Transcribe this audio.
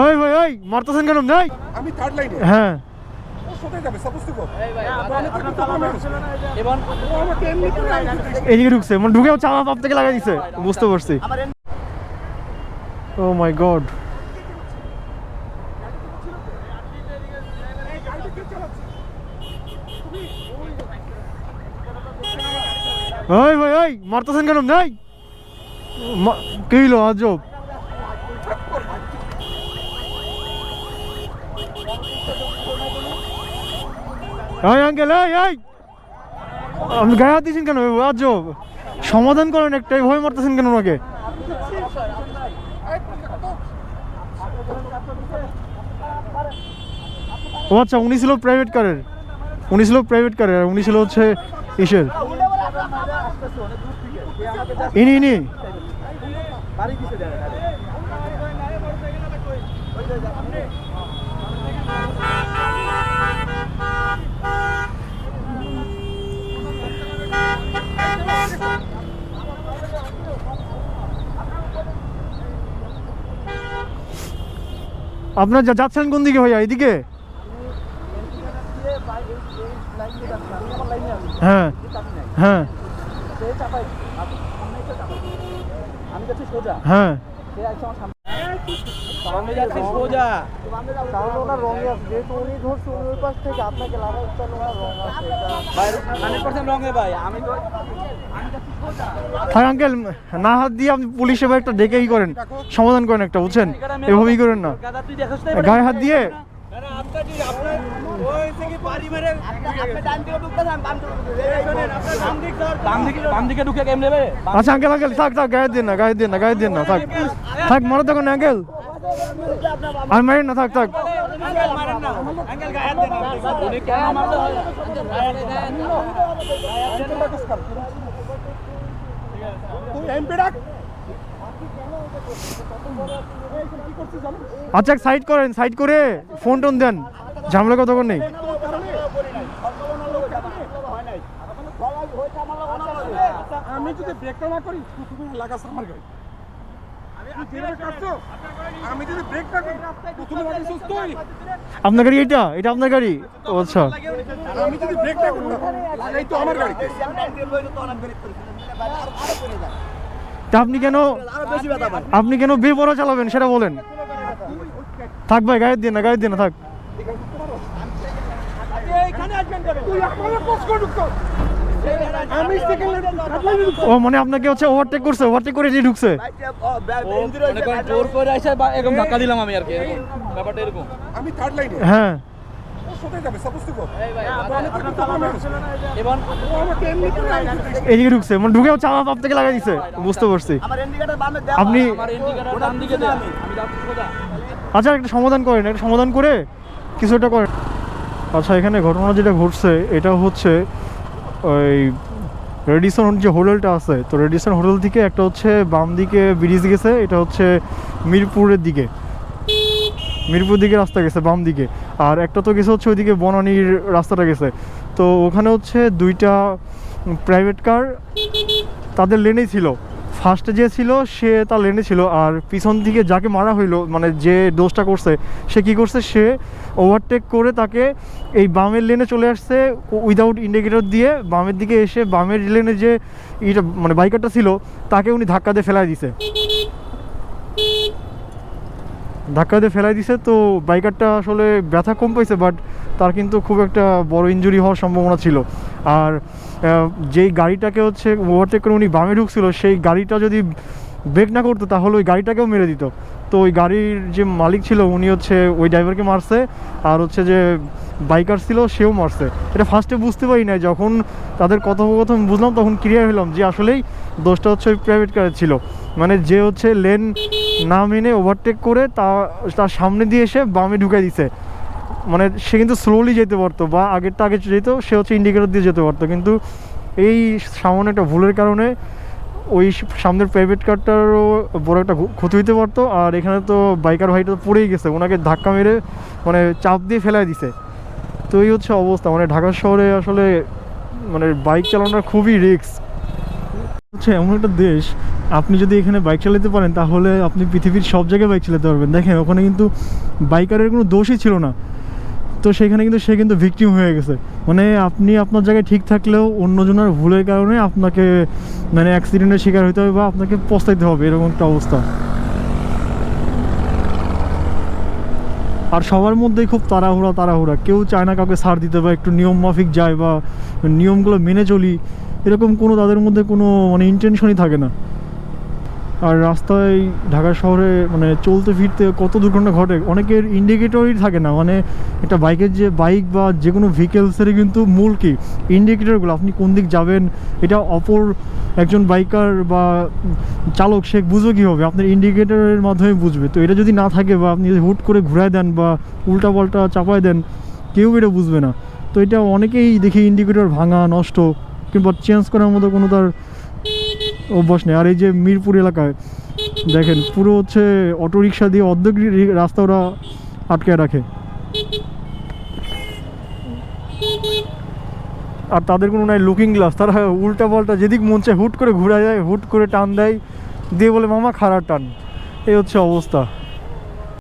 ওই ওই ওই মারতেছেন কেন? নাই। আমি থার্ড লাইনে হ্যাঁ। ও সোজা যাবে সাপোজ টু গো ও আমাকে এমনি করে আমি এদিকে ঢুকছে মানে ঢুকেও চাপা পাপ থেকে লাগাই দিছে। বুঝতে পারছি। Oh my God. ওই ওই ওই মারতেছেন কেন? নাই। মা- কি হইল আজব ওই আঙ্কেল এই এই আপনি গায়ে হাত কেন? আজব সমাধান করেন একটাই ভয় মারতেছেন কেন ওনাকে? ও আচ্ছা উনি ছিল প্রাইভেট কারের উনি ছিল প্রাইভেট কারের উনি ছিল হচ্ছে ইসের। ইনি ইনি। আপনার যা- যাচ্ছেন কোন দিকে ভাইয়া এইদিকে হ্যাঁ হ্যাঁ আমি যাচ্ছি সোজা। হ্যাঁ। সে আছে আমার সামনে। আমি যাচ্ছি সোজা। তাহলে ওনার রঙে আছে যেহেতু উনি ধরছে ওই পাশ থেকে আপনাকে লাগাচ্ছে তাহলে ওনার রং আছে ভাই হান্ড্রেড পার্সেন্ট রঙে ভাই। আমি তো আমি যাচ্ছি সোজা। থাক আঙ্কেল না হাত দিয়ে আপনি পুলিশে বা একটা ডেকেই করেন। সমাধান করেন একটা বুঝছেন? এভাবেই করেন না। গাদা তুই দেখছ না গায়ে হাত দিয়ে? বাম দিকে বাম দিকে ঢুকে কেমনে বে আচ্ছা আঙ্কেল আঙ্কেল থাক থাক গায়ে দিন না গায়ে দিন না গায়ে দিন না থাক। থাক মারো তখন আঙ্কেল। আর মারেন না থাক থাক। উনি কেন মারতে হয়? তুই এমপি ডাক। আচ্ছা সাইড করেন সাইড করে ফোন টোন দেন। ঝামেলা কতক্ষণ নেই? আমি যদি ব্রেকটা না করি লাগাস আমার গাড়ি আপনার গাড়ি এটা? এটা আপনার গাড়ি? আচ্ছা। আমি যদি ব্রেক না লাগাই তো আমার গাড়িতে। তা আপনি কেন আপনি কেন বেপরা চালাবেন সেটা বলেন। থাক ভাই গায়ে দিন না গায়ে দিন না থাক। ও মানে আপনাকে হচ্ছে ওভারটেক করছে ওভারটেক করে যে ঢুকছে। জোর করে এসে বা এরকম ধাক্কা দিলাম আমি আর কি। ব্যাপারটা এরকম। আমি থার্ড লাইনে হ্যাঁ। এদিকে ঢুকছে। মানে ঢুকেও চাপা পাপ থেকে লাগাই দিছে। বুঝতে পারছি। আপনি আমার ইন্ডিকেটর ডান দিকে দে আমি। যাচ্ছি সোজা। আচ্ছা একটা সমাধান করেন। একটা সমাধান করে কিছু একটা করেন। আচ্ছা এখানে ঘটনা যেটা ঘটছে এটা হচ্ছে ওই রেডিসন যে হোটেলটা আছে তো রেডিসন হোটেল থেকে একটা হচ্ছে বাম দিকে ব্রিজ গেছে এটা হচ্ছে মিরপুরের দিকে। মিরপুর দিকে রাস্তা গেছে, বাম দিকে। আর একটা তো গেছে হচ্ছে ওইদিকে বনানির রাস্তাটা গেছে। তো ওখানে হচ্ছে দুইটা প্রাইভেট কার তাদের লেনেই ছিল। ফার্স্টে যে ছিল, সে তার লেনে ছিল। আর পিছন দিকে যাকে মারা হইল মানে যে দোষটা করছে, সে কি করছে? সে ওভারটেক করে তাকে এই বামের লেনে চলে আসছে উইদাউট ইন্ডিকেটর দিয়ে বামের দিকে এসে বামের লেনে যে ইটা মানে বাইকারটা ছিল, তাকে উনি ধাক্কা দিয়ে ফেলাই দিছে। ধাক্কা দিয়ে ফেলাই দিছে, তো বাইকারটা আসলে ব্যথা কম পাইছে বাট তার কিন্তু খুব একটা বড় ইনজুরি হওয়ার সম্ভাবনা ছিল। আর যেই গাড়িটাকে হচ্ছে ওভারটেক করে উনি বামে ঢুকছিল, সেই গাড়িটা যদি ব্রেক না করতো, তাহলে ওই গাড়িটাকেও মেরে দিত। তো ওই গাড়ির যে মালিক ছিল, উনি হচ্ছে ওই ড্রাইভারকে মারছে, আর হচ্ছে যে বাইকার ছিল, সেও মারছে। এটা ফার্স্টে বুঝতে পারি না যখন তাদের কথোপকথন বুঝলাম, তখন ক্লিয়ার হলাম যে আসলেই দোষটা হচ্ছে ওই প্রাইভেট কারের ছিল। মানে যে হচ্ছে লেন না মেনে ওভারটেক করে তা, তার সামনে দিয়ে এসে বামে ঢুকাই দিছে। মানে সে কিন্তু স্লোলি যেতে পারতো বা আগেরটা আগে যেত, সে হচ্ছে ইন্ডিকেটর দিয়ে যেতে পারতো। কিন্তু এই সামান্য একটা ভুলের কারণে ওই সামনের প্রাইভেট কারটারও বড় একটা ক্ষতি হতে পারতো। আর এখানে তো বাইকার ভাইটা তো পড়েই গেছে, ওনাকে ধাক্কা মেরে মানে চাপ দিয়ে ফেলাই দিছে। তো এই হচ্ছে অবস্থা। মানে ঢাকা শহরে আসলে মানে বাইক চালানোটা খুবই রিস্ক হচ্ছে এমন একটা দেশ, আপনি যদি এখানে বাইক চালাতে পারেন, তাহলে আপনি পৃথিবীর সব জায়গায় বাইক চালাতে পারবেন। দেখেন, ওখানে কিন্তু বাইকারের কোনো দোষই ছিল না। তো সেখানে কিন্তু সে কিন্তু ভিকটিম হয়ে গেছে। মানে আপনি আপনার জায়গায় ঠিক থাকলেও অন্যজনের ভুলের কারণে আপনাকে মানে অ্যাক্সিডেন্টের শিকার হতে হবে বা আপনাকে পস্তাইতে হবে, এরকম একটা অবস্থা। আর সবার মধ্যেই খুব তাড়াহুড়া তাড়াহুড়া। কেউ চায় না কাউকে সার দিতে বা একটু নিয়ম মাফিক যায় বা নিয়মগুলো মেনে চলি। এরকম কোনো তাদের মধ্যে কোনো মানে ইন্টেনশনই থাকে না। আর রাস্তায় ঢাকা শহরে মানে চলতে ফিরতে কত দুর্ঘটনা ঘটে, অনেকের ইন্ডিকেটরই থাকে না। মানে একটা বাইকের যে বাইক বা যে কোনো ভেহিকেলসেরই কিন্তু মূল কি? ইন্ডিকেটরগুলো আপনি কোন দিক যাবেন, এটা অপর একজন বাইকার বা চালক, সে বুঝবে কীভাবে আপনার ইন্ডিকেটরের মাধ্যমে বুঝবে। তো এটা যদি না থাকে বা আপনি যদি হুট করে ঘুরায় দেন বা উল্টা পাল্টা চাপায় দেন, কেউ এটা বুঝবে না। তো এটা অনেকেই দেখি ইন্ডিকেটর ভাঙা, নষ্ট। কিংবা চেঞ্জ করার মতো কোনো তার অভ্যাস নেই। আর এই যে মিরপুর এলাকায়, দেখেন, পুরো হচ্ছে অটো রিক্সা দিয়ে অর্ধেক রাস্তা ওরা আটকে রাখে। আর তাদের কোনো নাই লুকিং গ্লাস তারা উল্টা পাল্টা যেদিক মন চায় হুট করে ঘুরা যায় হুট করে টান দেয়, দিয়ে বলে, মামা খারাপ টান। এই হচ্ছে অবস্থা।